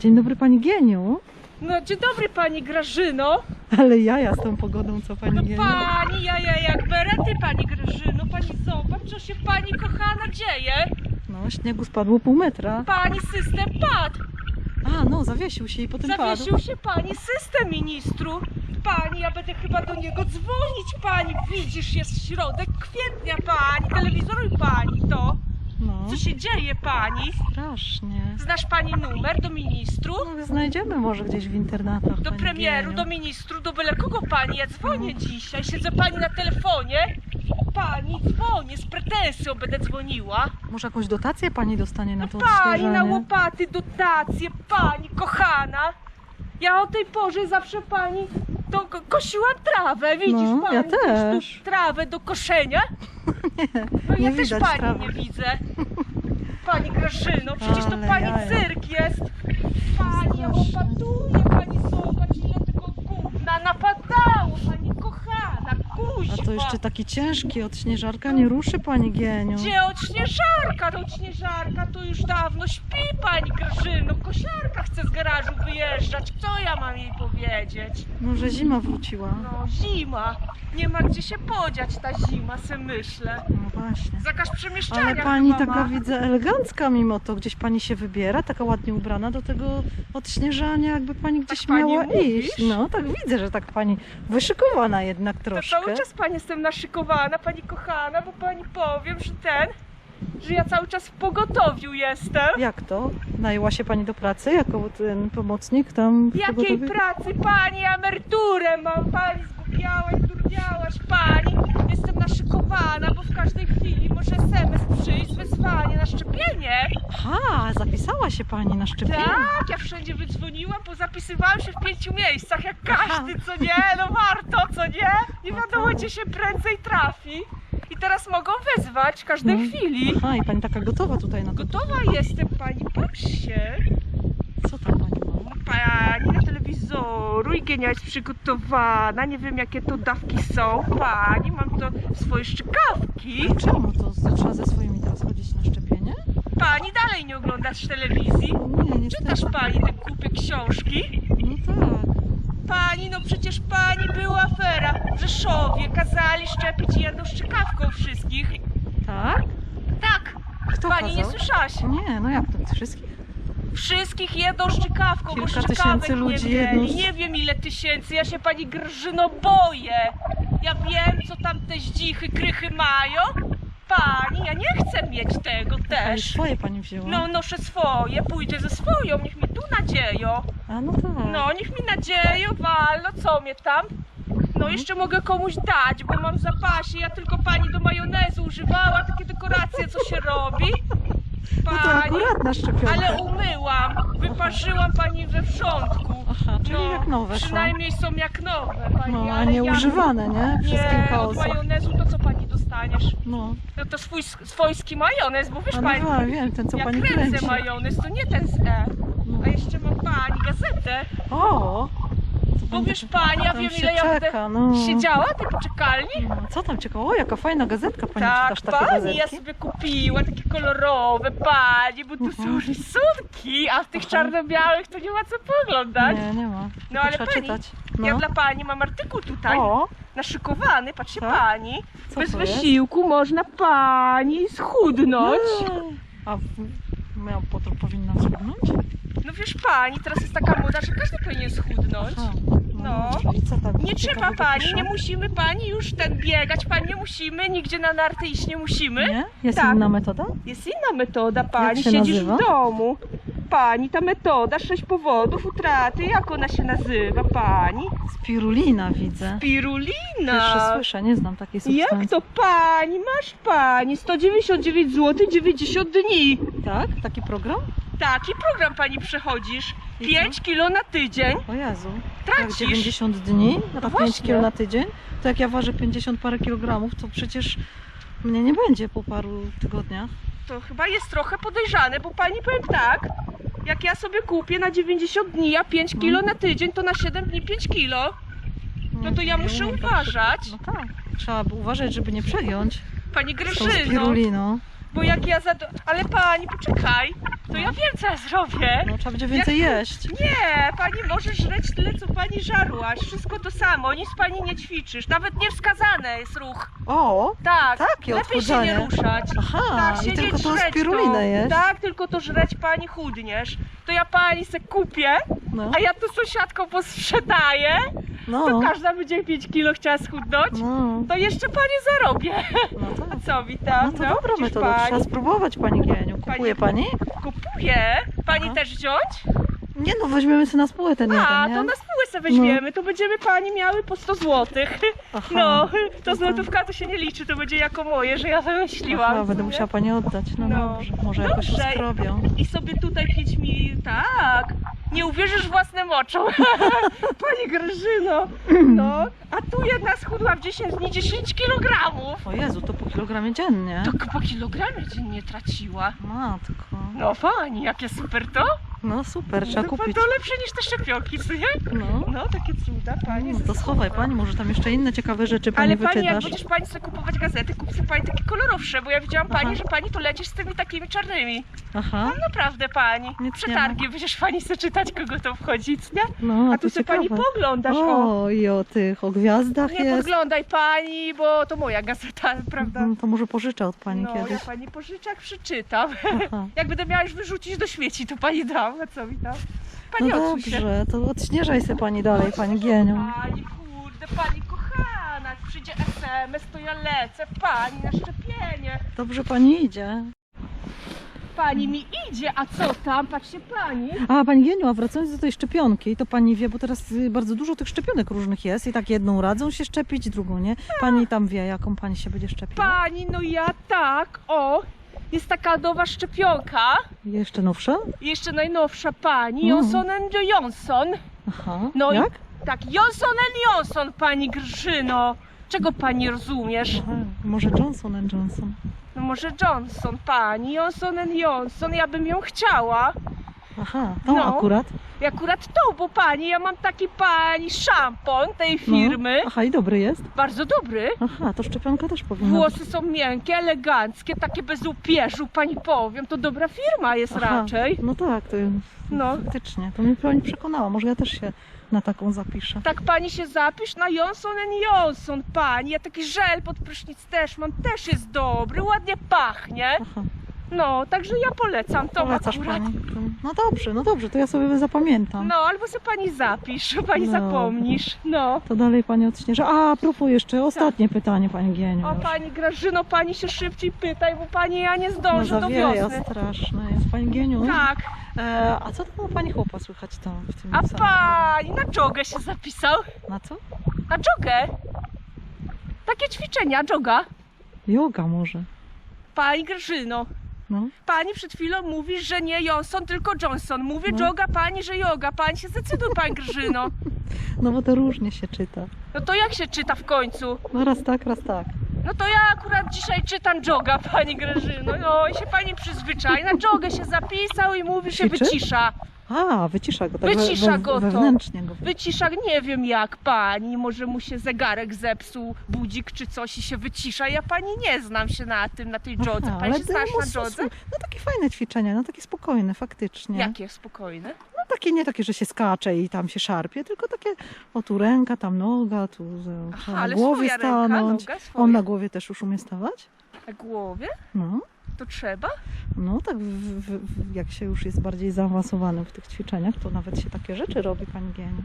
Dzień dobry pani Gieniu. No dzień dobry pani Grażyno. Ale jaja z tą pogodą, co pani No Gieniu. pani, ja, ja jak berety pani Grażyno. Pani zobacz, co się pani kochana dzieje. No, śniegu spadło pół metra. Pani system padł. A, no, zawiesił się i potem Zawiesił padł. się pani system ministru. Pani, ja będę chyba do niego dzwonić pani. Widzisz, jest środek kwietnia pani. Telewizoruj pani to. No, Co się dzieje pani? strasznie. Znasz pani numer do ministru? No, znajdziemy może gdzieś w internatach. Do pani premieru, do ministru, do byle kogo pani? Ja dzwonię dzisiaj, siedzę pani na telefonie. Pani, dzwonię, z pretensją będę dzwoniła. Może jakąś dotację pani dostanie na to Pani na łopaty, dotacje, pani kochana. Ja o tej porze zawsze pani to ko- kosiłam trawę, widzisz No, pani? ja też. Trawę do koszenia? No nie ja też pani trawy. nie widzę. Pani Grażyno, przecież to Ale pani jaja. cyrk jest. Pani, ja łopatuję, pani zobacz ile tego gówna napadało, pani kuźwa. A to jeszcze taki ciężki od śnieżarka nie ruszy pani Gieniu. Gdzie od śnieżarka? To od śnieżarka to już dawno śpi pani Grażyno. Kosiarka chce z garażu wyjeżdżać. Co ja mam jej powiedzieć? Może zima wróciła. No zima. Nie ma gdzie się podziać ta zima, se myślę. No właśnie. Zakaz przemieszczania Ale pani chyba taka ma. widzę elegancka mimo to, gdzieś pani się wybiera, taka ładnie ubrana do tego odśnieżania, jakby pani gdzieś pani miała mówisz? iść. No tak widzę, że tak pani wyszykowana jednak To troszkę. cały czas pani jestem naszykowana, pani kochana, bo pani powiem, że ten, że ja cały czas w pogotowiu jestem. Jak to? Najęła się pani do pracy jako ten pomocnik tam w Jakiej pogotowiu? pracy pani? Emeryturę mam, pani zgubiałaś, durniałaś, pani. Jestem naszykowana, bo w każdej chwili może SMS przyjść szczepienie. Aha, zapisała się pani na szczepienie. Tak, ja wszędzie wydzwoniłam, bo zapisywałam się w pięciu miejscach, jak każdy, co nie? No warto, co nie? Nie wiadomo, gdzie się prędzej trafi. I teraz mogą wezwać w każdej No. chwili. Aha, i pani taka gotowa tutaj na to. Gotowa jestem, pani, patrzcie. Co tam pani? Pani na telewizoru i Genia jest przygotowana. Nie wiem jakie to dawki są. Pani, mam to swoje szczykawki. Czemu to? Trzeba ze swoimi teraz chodzić na szczepienie? Pani dalej nie oglądasz telewizji? Nie, nie Czytasz pani te kupy książki? No tak. Pani, no przecież pani była afera w Rzeszowie. Kazali szczepić i jedną szczykawką wszystkich. Tak? Tak, Kto pani nie kazał? słyszałaś. Nie, no jak to? Wszystkich? Wszystkich jedną szczykawką, bo Kilka szczykawek nie ludzi mieli. jedną- Nie wiem ile tysięcy, ja się pani Grżyno boję. Ja wiem co tam te zdzichy, krychy mają. Pani, ja nie chcę mieć tego Ale też. swoje pani wzięła? No noszę swoje, pójdę ze swoją, niech mi tu nadzieją. A no tak. No niech mi nadzieją, walno, co mnie tam? No jeszcze mogę komuś dać, bo mam w zapasie, ja tylko pani do majonezu używała, takie dekoracje co się robi. No to Pani, akurat na szczepionkę. ale umyłam, wyparzyłam pani we wrzątku. Aha, czyli jak nowe są. Przynajmniej są jak nowe, pani, No, a ale nie ja... używane, nie? Przez Nie, kilka od osób. majonezu to co pani dostaniesz? No, No to swój, swojski majonez, bo wiesz a no pani, ja wiem, ten co jak pani kręcę kręci. majonez, to nie ten z E. No. A jeszcze ma pani gazetę. O! Bo wiesz pani, ja wiem ile ja czeka, no. siedziała tej poczekalni. No, Co tam ciekawe? O, jaka fajna gazetka pani Tak, czytasz takie pani, gazetki? ja sobie kupiła takie kolorowe, pani, bo tu Mhm. są rysunki, a w tych czarno-białych to nie ma co poglądać. Nie, nie ma. No ale Trzeba pani, czytać. No. Ja dla pani mam artykuł tutaj, O, naszykowany, patrzcie Tak? pani. co Bez wysiłku można pani schudnąć. A w- ja po to powinnam schudnąć? No wiesz pani, teraz jest taka moda, że każdy powinien schudnąć. No. I co tam Nie trzeba ciekawego pani, piszą? nie musimy pani już ten biegać, pani nie musimy, nigdzie na narty iść nie musimy. Nie? Jest Tak. inna metoda? Jest inna metoda, pani. się Siedzisz nazywa? w domu. Pani, ta metoda, sześć powodów utraty, jak ona się nazywa, pani? Spirulina widzę. Pierwsze Pirulina. słyszę, nie znam takiej substancji. Jak to pani? Masz pani 199 zł 90 dni. Tak? Taki program? Taki program pani przechodzisz. I 5 kilo na tydzień. O Jezu. Jak Tracisz. 90 dni na 5 właśnie. kg na tydzień, to jak ja ważę 50 parę kilogramów, to przecież mnie nie będzie po paru tygodniach. To chyba jest trochę podejrzane, bo pani powiem tak. Jak ja sobie kupię na 90 dni, a 5 No. kilo na tydzień, to na 7 dni 5 kilo. No to ja muszę tak uważać. No tak. Trzeba by uważać, żeby nie przegiąć Pani z tą Grażyno. spiruliną. Bo jak ja za... Ale pani, poczekaj. To ja wiem, co ja zrobię. No trzeba będzie więcej jeść. Nie, pani może żreć tyle, co pani żarłaś. Wszystko to samo, nic pani nie ćwiczysz. Nawet niewskazane jest ruch. O, Tak, Takie lepiej się nie odchudzanie. ruszać. aha, Tak, i siedzieć, tylko to żreć spirulinę jeść. Tak, tylko to żreć pani chudniesz. To ja pani se kupię, No, a ja tu sąsiadką posprzedaję. To no, każda będzie 5 kilo chciała schudnąć. no, To jeszcze pani zarobię. no A tak. co mi tam? No to dobra widzisz metoda, pani? trzeba spróbować Pani Gieniu. Kupuje Pani? Kupuję. Pani Aha. też wziąć? Nie no, weźmiemy sobie na spółę ten A, to na spółę sobie weźmiemy. To będziemy pani miały po 100 złotych. Aha. No, to złotówka to się nie liczy, to będzie jako moje, że ja wymyśliłam. Aha, będę musiała Pani oddać. No, No. dobrze, może jakoś Dobrze. skrobią. I sobie tutaj 5 mi... Tak, nie uwierzysz własnym oczom. Pani Grażyno. No, a tu jedna schudła w 10 dni 10 kilogramów. O Jezu, to po kilogramie dziennie. To po kilogramie dziennie traciła. Matko. No pani, jakie super to. No super, trzeba to, kupić. to lepsze niż te szczepionki, co nie? No. No, takie cuda, pani. No, to schowaj. Pani, może tam jeszcze inne ciekawe rzeczy Pani Ale pani, jak wyczytasz. będziesz pani sobie kupować gazety, kup sobie pani takie kolorowsze, bo ja widziałam Aha. pani, że pani to lecisz z tymi takimi czarnymi. Aha, No naprawdę pani. Nic Przetargi, będziesz pani sobie czytać, kogo to wchodzi, nie? no A tu sobie pani poglądasz, o. O, i o tych, o gwiazdach Nie jest. podglądaj pani, bo to moja gazeta, prawda? Mhm, To może pożyczę od Pani No, ja kiedyś. pani pożyczak przeczytam. Aha. Jak będę miała już wyrzucić do śmieci, to pani dam, a co mi tam? Pani No się. dobrze, to odśnieżaj se Pani dalej, Pani Gieniu. Pani, kurde, pani kochana, jak przyjdzie SMS, to ja lecę, pani na szczepienie. Dobrze Pani idzie. Pani mi idzie, a co tam? Patrzcie pani. A Pani Gieniu, a wracając do tej szczepionki, to Pani wie, bo teraz y, bardzo dużo tych szczepionek różnych jest i tak jedną radzą się szczepić, drugą nie. Pani tam wie, jaką Pani się będzie szczepiła? Pani, no ja tak, o. Jest taka nowa szczepionka, Jeszcze nowsza? jeszcze najnowsza pani, Mm. Johnson Johnson. Aha, No i- jak? Tak, Johnson Johnson, pani Grzyno. Czego pani rozumiesz? Aha, może Johnson Johnson. No może Johnson, pani, Johnson Johnson, ja bym ją chciała. Aha, to No. akurat. I akurat tą, bo pani, ja mam taki pani szampon tej No. firmy. Aha, i dobry jest. Bardzo dobry. Aha, to szczepionka też powinna być. Włosy są miękkie, eleganckie, takie bez upierzu, pani powiem. To dobra firma jest Aha, raczej. No tak, to No. faktycznie. To mnie pani przekonała. Może ja też się na taką zapiszę. Tak pani się zapisz na Johnson Johnson, pani. Ja taki żel pod prysznic też mam, też jest dobry, ładnie pachnie. Aha, No, także ja polecam to polecasz akurat. pani. No dobrze, no dobrze, to ja sobie zapamiętam. No, albo sobie pani zapisz, pani No. zapomnisz. No. To dalej pani odśnieża. A, a propos jeszcze ostatnie pytanie, pani Gieniu. O już. pani Grażyno, pani się szybciej pytaj, bo pani ja nie no zdążę do zawieja wiosny. straszne jest, pani Gieniu. Tak, E, a co tam u pani chłopa słychać tam w tym a pani na jogę się zapisał. Na co? Na jogę. Takie ćwiczenia, joga. Yoga może. Pani Grażyno, No. pani przed chwilą mówi, że nie Johnson, tylko Johnson. Mówię No. joga, pani, że yoga. Pani się zdecyduj, pani Grażyno. no bo to różnie się czyta. No to jak się czyta w końcu? No raz tak, raz tak. No to ja akurat dzisiaj czytam joga, pani Grażyno. No i się pani przyzwyczai. Na jogę się zapisał i mówi, że Ćwiczy? wycisza. A, wycisza go tak Wycisza we, go to. wewnętrznie go. Wycisza, nie wiem jak pani, może mu się zegarek zepsuł, budzik czy coś i się wycisza. Ja pani nie znam się na tym, na tej jodze. Aha, Pani się znasz na su- No takie fajne ćwiczenia, no takie spokojne faktycznie. Jakie spokojne. No takie nie takie, że się skacze i tam się szarpie, tylko takie o tu ręka, tam noga, tu Aha, na ale głowie swoja ręka, stanąć. noga. On na głowie też już umie stawać? Na głowie? No, To trzeba? no tak w, w, jak się już jest bardziej zaawansowanym w tych ćwiczeniach, to nawet się takie rzeczy robi pani Gieniu.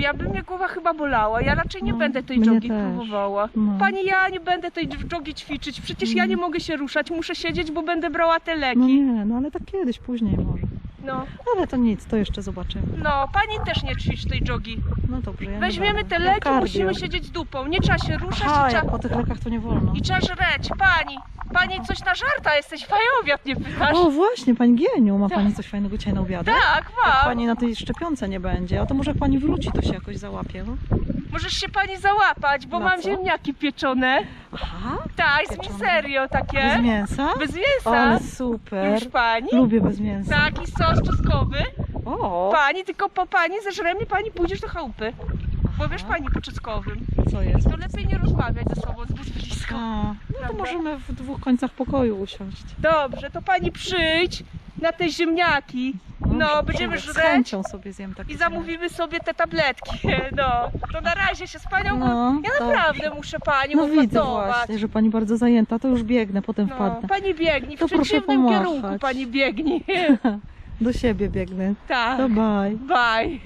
Ja by mnie głowa chyba bolała. Ja raczej nie No, będę tej jogi też. próbowała. No. Pani, ja nie będę tej jogi ćwiczyć. Przecież ja nie mogę się ruszać. Muszę siedzieć, bo będę brała te No leki. nie, no ale tak kiedyś, później może. No, Ale to nic, to jeszcze zobaczymy. no, pani też nie ćwicz tej jogi. No dobrze, ja nie Weźmiemy będę. te leki, musimy siedzieć dupą. Nie trzeba się ruszać Aha, i trzeba, po tych lekach to nie wolno. i trzeba żreć. Pani, pani coś na żarta jesteś. Obiad nie pytasz. O właśnie, pani Gieniu, ma Tak. pani coś fajnego dzisiaj na obiadek? Tak, Jak mam. pani na tej szczepionce nie będzie, a to może jak pani wróci, to się jakoś załapie. No? Możesz się pani załapać, bo Na mam co? ziemniaki pieczone. Aha, Tak, z Pieczone. serio takie. bez mięsa? Bez mięsa. Ale super. Już pani? Lubię bez mięsa. Taki sos czosnkowy. O, Pani, tylko po pani zeżrem i pani pójdziesz do chałupy. Bo wiesz Aha. pani po czosnkowym. co jest? To lepiej nie rozmawiać ze sobą zbyt blisko. A, no to Prawda? możemy w dwóch końcach pokoju usiąść. Dobrze, to pani przyjdź na te ziemniaki. No, będziemy z żreć chęcią sobie zjem takie i zamówimy sobie te tabletki. No, to na razie się z panią. No, ja dobrze. naprawdę muszę pani No widzę właśnie, że pani bardzo zajęta, to już biegnę, potem No, wpadnę. pani biegnie, w To proszę przeciwnym pomachać. kierunku pani biegnie. Do siebie biegnę. Tak. To bye. Bye.